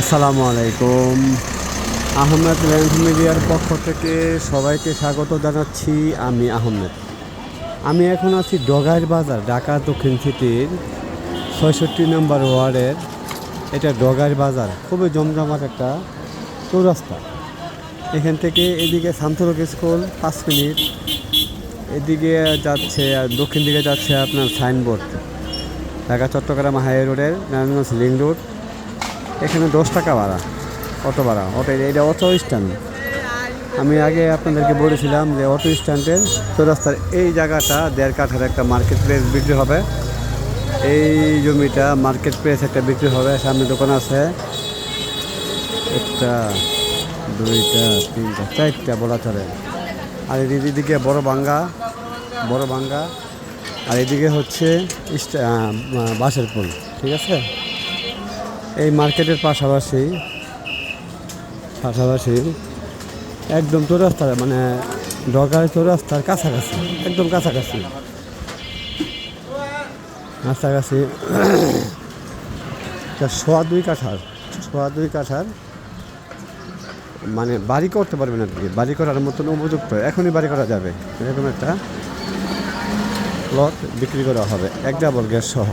আসসালামু আলাইকুম। আহমেদ ল্যান্ড মিডিয়ার পক্ষ থেকে সবাইকে স্বাগত জানাচ্ছি আমি আহমেদ। আমি এখন আছি ডগাইর বাজার, ঢাকা দক্ষিণ সিটির ছয়ষট্টি নম্বর ওয়ার্ডের। এটা ডগাইর বাজার, খুবই জমজমাট একটা চৌরাস্তা। এখান থেকে এদিকে শান্তরক স্কুল, পাঁচ মিনিট। এদিকে যাচ্ছে, দক্ষিণ দিকে যাচ্ছে আপনার সাইনবোর্ড, ঢাকা চট্টগ্রাম হাই রোডের নারায়ণগঞ্জ লিং রোড। এখানে দশ টাকা ভাড়া। অটো ভাড়া। অটো, এটা অটো স্ট্যান্ড। আমি আগে আপনাদেরকে বলেছিলাম যে অটো স্ট্যান্ডের চৌরাস্তার এই জায়গাটা দেড় কাঠার একটা মার্কেট প্লেস বিক্রি হবে। এই জমিটা মার্কেট প্লেস একটা বিক্রি হবে। সামনে দোকান আছে। একটা, দুইটা, তিনটা, চারটা বলা চলে আর এদিকে বড় বাঙ্গা বড় বাঙ্গা। আর এদিকে হচ্ছে বাঁশের পুল। ঠিক আছে? এই মার্কেটের পাশাপাশি পাশাপাশি একদম চৌরাস্তার মানে ডগার চৌরাস্তার কাছাকাছি, একদম কাছাকাছি। কাছাকাছি সোয়া দুই কাঠার, সোয়া দুই কাঠার মানে বাড়ি করতে পারবেন কি বাড়ি করার মতন উপযুক্ত। এখনই বাড়ি করা যাবে, এরকম একটা প্লট বিক্রি করা হবে, এক ডাবল গ্যাস সহ।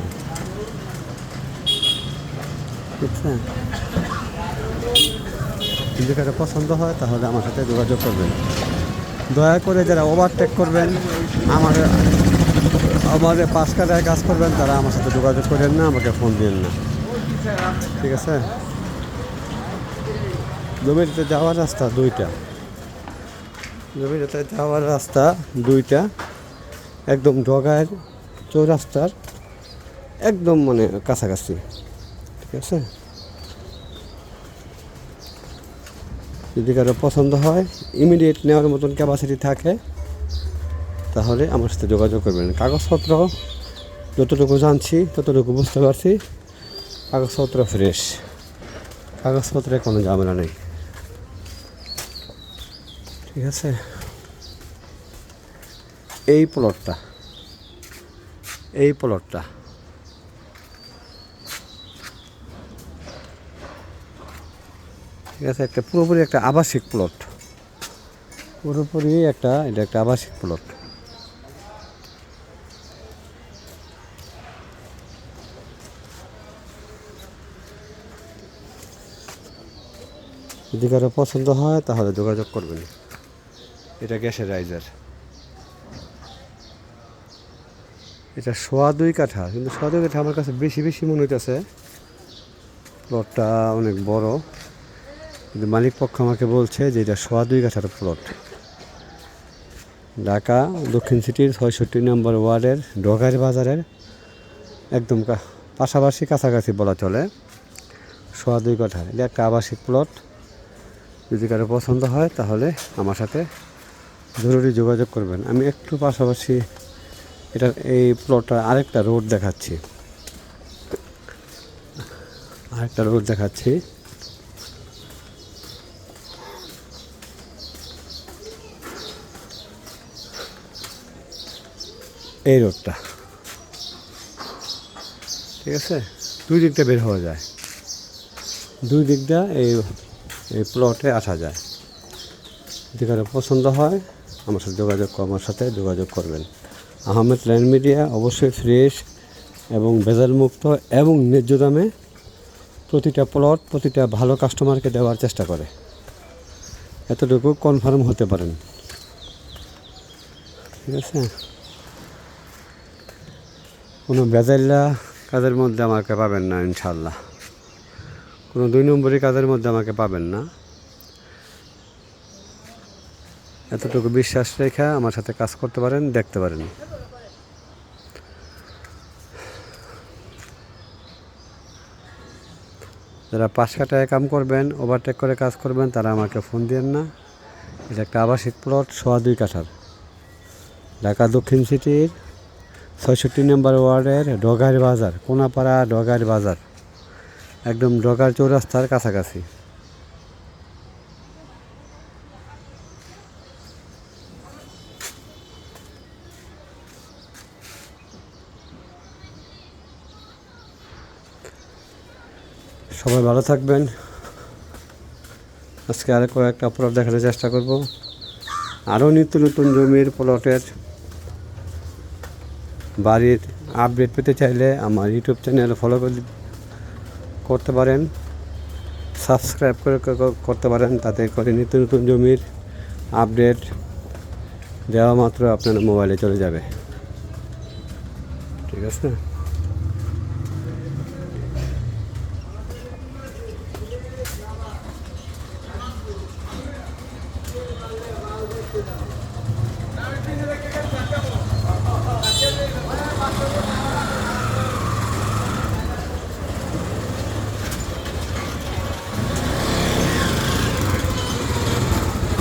বুঝছেন যদি কারও পছন্দ হয়, তাহলে আমার সাথে যোগাযোগ করবেন। দয়া করে যারা ওভারটেক করবেন, আমার আমার পাঁচ কাটায় কাজ করবেন, তারা আমার সাথে যোগাযোগ করেন না, আমাকে ফোন দিন না। ঠিক আছে? জমিতে যাওয়ার রাস্তা দুইটা। জমিতে যাওয়ার রাস্তা দুইটা। একদম ডগায়ের চৌরাস্তার, একদম মানে কাছাকাছি। আছে? যদি কারও পছন্দ হয় ইমিডিয়েট নেওয়ার মতন ক্যাপাসিটি থাকে, তাহলে আমার সাথে যোগাযোগ করবেন। কাগজপত্র যতটুকু জানছি, ততটুকু বুঝতে পারছি। কাগজপত্র ফ্রেশ কাগজপত্রে কোনো ঝামেলা নেই। ঠিক আছে? এই প্লটটা এই প্লটটা ঠিক আছে? একটা পুরোপুরি একটা আবাসিক প্লট পুরোপুরি একটা, এটা একটা আবাসিক প্লট যদি কারও পছন্দ হয়, তাহলে যোগাযোগ করবেন। এটা গ্যাসের রাইজার এটা সোয়া দুই কাঠা, কিন্তু সোয়া দুই কাঠা আমার কাছে বেশি বেশি মনে হইতেছে। প্লটটা অনেক বড়। কিন্তু মালিক পক্ষ আমাকে বলছে যে এটা সোয়া দুই কাঠার প্লট ঢাকা, দক্ষিণ সিটির ছয়ষট্টি নম্বর ওয়ার্ডের ডগাইর বাজারের একদম পাশাপাশি কাছাকাছি বলা চলে। সোয়া দুই কাঠা, এটা একটা আবাসিক প্লট যদি কারও পছন্দ হয় তাহলে আমার সাথে জরুরি যোগাযোগ করবেন। আমি একটু পাশাপাশি এটার এই প্লটটা আরেকটা রোড দেখাচ্ছি। আরেকটা রোড দেখাচ্ছি। এই রোডটা। ঠিক আছে? দুই দিকটা বের হওয়া যায়। দুই দিকটা এই এই প্লটে আসা যায়। যদি কারও পছন্দ হয়, আমার সাথে যোগাযোগ আমার সাথে যোগাযোগ করবেন। আহমেদ ল্যান্ড মিডিয়া অবশ্যই ফ্রেশ এবং ভেজাল মুক্ত এবং ন্যায্য দামে প্রতিটা প্লট প্রতিটা ভালো কাস্টমারকে দেওয়ার চেষ্টা করে। এতটুকু কনফার্ম হতে পারেন। ঠিক আছে? কোনো বেজাল্লা কাজের মধ্যে আমাকে পাবেন না ইনশাল্লাহ কোনো দুই নম্বরই কাজের মধ্যে আমাকে পাবেন না। এতটুকু বিশ্বাস রেখে আমার সাথে কাজ করতে পারেন, দেখতে পারেন। যারা পাঁচ কাটায় কাম করবেন ওভারটেক করে কাজ করবেন, তারা আমাকে ফোন দিয়েন না। এটা একটা আবাসিক প্লট সোয়া দুই কাঠার। ঢাকা দক্ষিণ সিটির ছয়ষট্টি নম্বর ওয়ার্ডের ডগার বাজার, কোনাপাড়া ডগার বাজার, একদম ডগার চৌরাস্তার কাছাকাছি। সবাই ভালো থাকবেন। আজকে আরও কয়েকটা প্লট দেখানোর চেষ্টা করব। আরও নিত্য নতুন জমির প্লটের বাড়ির আপডেট পেতে চাইলে আমার ইউটিউব চ্যানেল ফলো করতে পারেন। সাবস্ক্রাইব করে করতে পারেন, তাতে করে নিত্য নতুন জমির আপডেট দেওয়া মাত্র আপনার মোবাইলে চলে যাবে। ঠিক আছে?